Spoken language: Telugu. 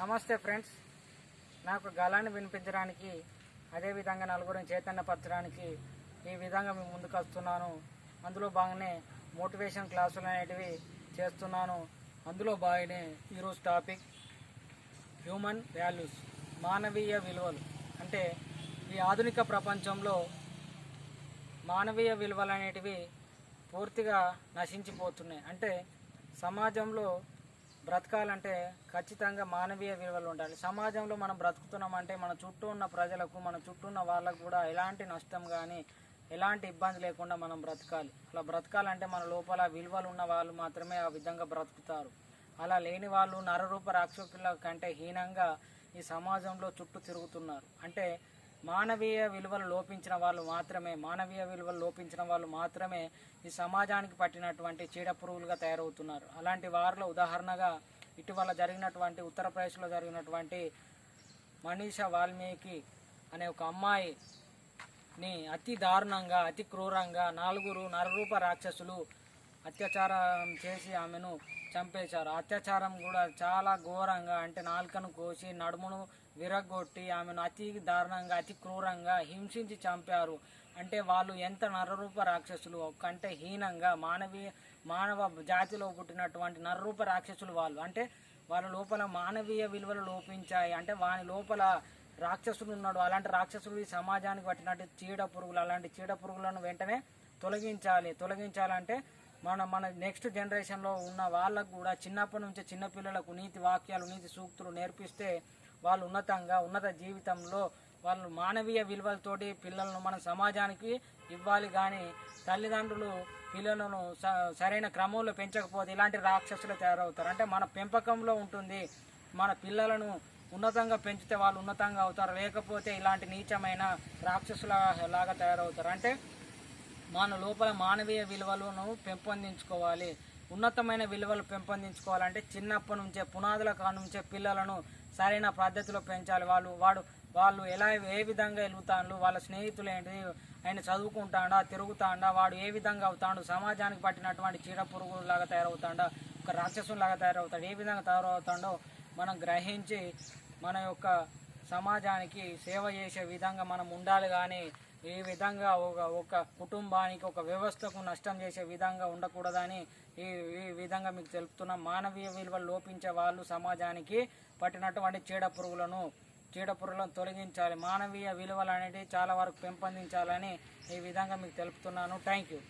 నమస్తే ఫ్రెండ్స్. నాకు గళాన్ని వినిపించడానికి అదేవిధంగా నలుగురిని చైతన్యపరచడానికి ఈ విధంగా మేము ముందుకు వస్తున్నాను. అందులో భాగంగానే మోటివేషన్ క్లాసులు అనేటివి చేస్తున్నాను. అందులో భాగంగానే ఈరోజు టాపిక్ హ్యూమన్ వాల్యూస్ మానవీయ విలువలు. అంటే ఈ ఆధునిక ప్రపంచంలో మానవీయ విలువలు అనేటివి పూర్తిగా నశించిపోతున్నాయి. అంటే సమాజంలో బ్రతకాలంటే ఖచ్చితంగా మానవీయ విలువలు ఉండాలి. సమాజంలో మనం బ్రతుకుతున్నామంటే మన చుట్టూ ఉన్న ప్రజలకు మన చుట్టూ ఉన్న వాళ్ళకు కూడా ఎలాంటి నష్టం కానీ ఎలాంటి ఇబ్బంది లేకుండా మనం బ్రతకాలి. అలా బ్రతకాలంటే మన లోపల విలువలు ఉన్న వాళ్ళు మాత్రమే ఆ విధంగా బ్రతుకుతారు. అలా లేని వాళ్ళు నరరూప రాక్షసుల కంటే హీనంగా ఈ సమాజంలో చుట్టూ తిరుగుతున్నారు. అంటే మానవీయ విలువలు లోపించిన వాళ్ళు మాత్రమే మానవీయ విలువలు లోపించిన వాళ్ళు మాత్రమే ఈ సమాజానికి పట్టినటువంటి చీడ పురుగులుగా తయారవుతున్నారు. అలాంటి వారిలో ఉదాహరణగా ఇటీవల జరిగినటువంటి ఉత్తరప్రదేశ్లో జరిగినటువంటి మనీషా వాల్మీకి అనే ఒక అమ్మాయిని అతి దారుణంగా అతి క్రూరంగా నాలుగురు నరరూప రాక్షసులు అత్యాచారం చేసి ఆమెను చంపేశారు. అత్యాచారం కూడా చాలా ఘోరంగా అంటే నాలుకను కోసి నడుమును విరగొట్టి ఆమెను అతి దారుణంగా అతి క్రూరంగా హింసించి చంపారు. అంటే వాళ్ళు ఎంత నరరూప రాక్షసులు కంటే హీనంగా మానవీయ మానవ జాతిలో పుట్టినటువంటి నరరూప రాక్షసులు వాళ్ళు. అంటే వాళ్ళ లోపల మానవీయ విలువలు లోపించాయి. అంటే వాని లోపల రాక్షసులు ఉన్నాడు. అలాంటి రాక్షసులు ఈ సమాజానికి పట్టినట్టు చీడ పురుగులు అలాంటి చీడ పురుగులను వెంటనే తొలగించాలి. తొలగించాలంటే మన మన నెక్స్ట్ జనరేషన్లో ఉన్న వాళ్ళకు కూడా చిన్నప్పటి నుంచి చిన్నపిల్లలకు నీతి వాక్యాలు నీతి సూక్తులు నేర్పిస్తే వాళ్ళు ఉన్నతంగా ఉన్నత జీవితంలో వాళ్ళు మానవీయ విలువలతోటి పిల్లలను మన సమాజానికి ఇవ్వాలి కానీ తల్లిదండ్రులు పిల్లలను స- సరైన క్రమంలో పెంచకపోతే ఇలాంటి రాక్షసులు తయారవుతారు. అంటే మన పెంపకంలో ఉంటుంది. మన పిల్లలను ఉన్నతంగా పెంచితే వాళ్ళు ఉన్నతంగా అవుతారు. లేకపోతే ఇలాంటి నీచమైన రాక్షసుల లాగా తయారవుతారు. అంటే మన లోపల మానవీయ విలువలను పెంపొందించుకోవాలి. ఉన్నతమైన విలువలు పెంపొందించుకోవాలంటే చిన్నప్పటి నుంచే పునాదుల కాడ నుంచే పిల్లలను సరైన పద్ధతిలో పెంచాలి. వాళ్ళు వాడు వాళ్ళు ఎలా ఏ విధంగా వెలుగుతాడు వాళ్ళ స్నేహితులు ఏంటి ఆయన చదువుకుంటాడా తిరుగుతాడా వాడు ఏ విధంగా అవుతాడు సమాజానికి పట్టినటువంటి చీడ పురుగులాగా తయారవుతాడా ఒక రాక్షసులాగా తయారవుతాడు ఏ విధంగా తయారవుతాడో మనం గ్రహించి మన యొక్క సమాజానికి సేవ చేసే విధంగా మనం ఉండాలి. కానీ ఈ విధంగా ఒక ఒక కుటుంబానికి ఒక వ్యవస్థకు నష్టం చేసే విధంగా ఉండకూడదని ఈ ఈ విధంగా మీకు తెలుపుతున్నాం మానవీయ విలువలు లోపించే వాళ్ళు సమాజానికి పట్టినటువంటి చీడ పురుగులను చీడ పురుగులను తొలగించాలి. మానవీయ విలువలు అనేవి చాలా వరకు పెంపొందించాలని ఈ విధంగా మీకు తెలుపుతున్నాను. Thank you